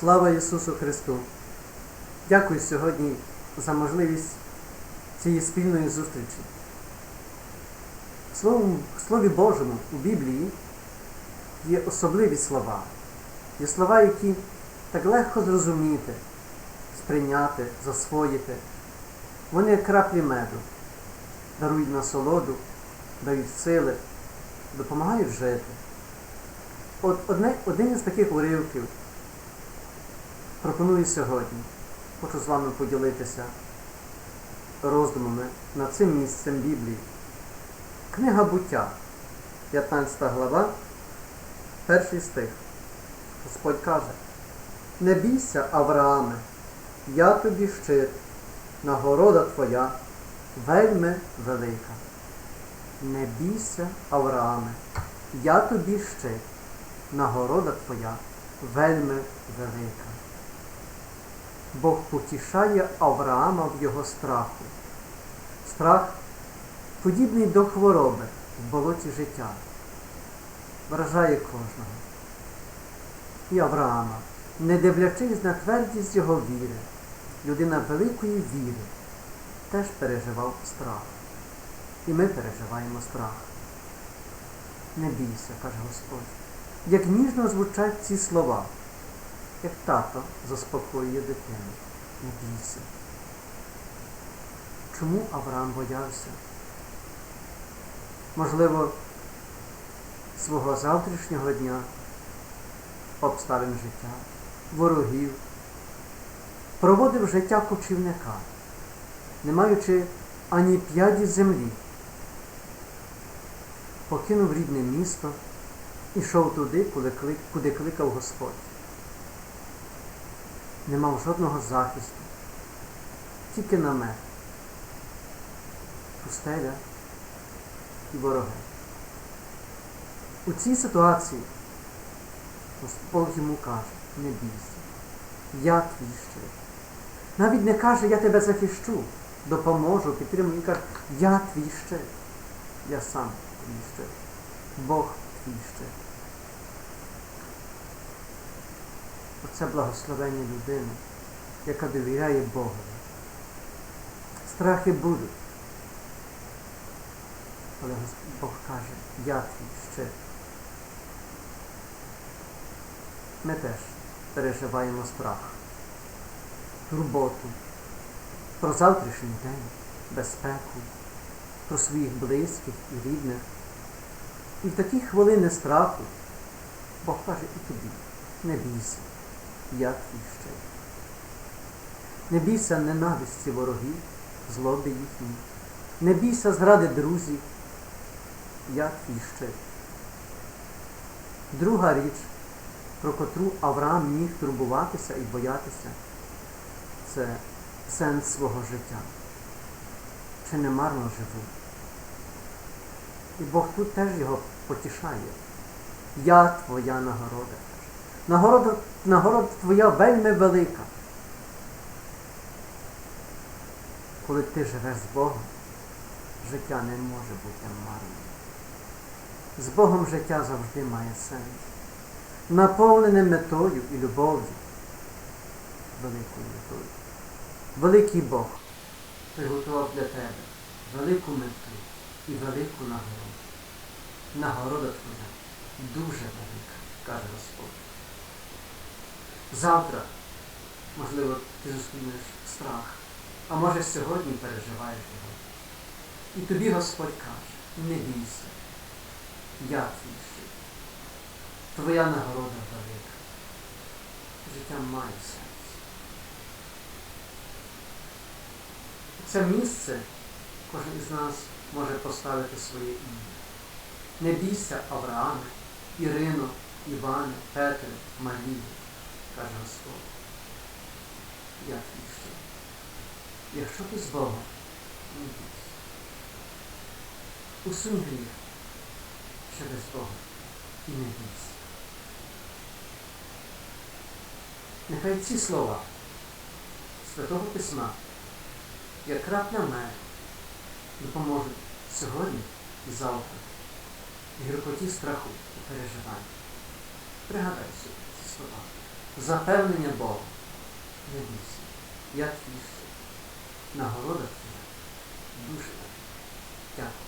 Слава Ісусу Христу! Дякую сьогодні за можливість цієї спільної зустрічі. В Слові Божому у Біблії є особливі слова. Є слова, які так легко зрозуміти, сприйняти, засвоїти. Вони як краплі меду, дарують насолоду, дають сили, допомагають жити. От одне, один із таких уривків пропоную сьогодні. Хочу з вами поділитися роздумами над цим місцем Біблії. Книга буття, 15 глава, перший стих. Господь каже, не бійся, Аврааме, я тобі щит, нагорода твоя вельми велика. Не бійся, Аврааме, я тобі щит, нагорода твоя вельми велика. Бог потішає Авраама в його страху. Страх подібний до хвороби в болоті життя. Вражає кожного. І Авраама, не дивлячись на твердість його віри, людина великої віри, теж переживав страх. І ми переживаємо страх. Не бійся, каже Господь. Як ніжно звучать ці слова, як тато заспокоює дитину. Не бійся. Чому Авраам боявся? Можливо, свого завтрашнього дня, обставин життя, ворогів, проводив життя кочівника, не маючи ані п'яді землі, покинув рідне місто і йшов туди, куди, кликав Господь. Не мав жодного захисту, тільки намет, пустеля і вороги. У цій ситуації Господь йому каже, не бійся, я твій щит. Навіть не каже, я тебе захищу, допоможу, підтримую. Він каже, я твій щит. Я сам твій щит. Бог твій щит. Оце благословення людини, яка довіряє Богові. Страхи будуть. Але Бог каже, я твій щит. Ми теж переживаємо страх, турботу, про завтрашній день, безпеку, про своїх близьких і рідних. І в такі хвилини страху Бог каже і тобі, не бійся, я твій щит. Не бійся ненависті ворогів, злоби їхній. Не бійся зради друзів, я твій щит. Друга річ, про котру Авраам міг турбуватися і боятися, це сенс свого життя. Чи не марно живу? І Бог тут теж його потішає. Я твоя нагорода. Нагорода, нагорода твоя вельми велика. Коли ти живеш з Богом, життя не може бути марним. З Богом життя завжди має сенс. Наповнене метою і любов'ю. Великою метою. Великий Бог приготував для тебе велику мету і велику нагороду. Нагорода твоя дуже велика, каже Господь. Завтра, можливо, ти зустрінеш страх, а може сьогодні переживаєш його. І тобі Господь каже, не бійся, я твій щит. Твоя нагорода велика. Життя має сенс. Це місце кожен із нас може поставити своє ім'я. Не бійся Аврааме, Ірино, Іване, Петре, Марії, каже Господь. Я твій щит. Якщо ти з Богом, не бійся. Усунь гріх, без Бога, і не бійся. Нехай ці слова Святого Письма, як крапля мене, допоможуть сьогодні і завтра гіркоті страху і переживань. Пригадай собі ці слова. Запевнення Бога. Не бійся. Я твій. Нагорода твоя. Душа. Дякую.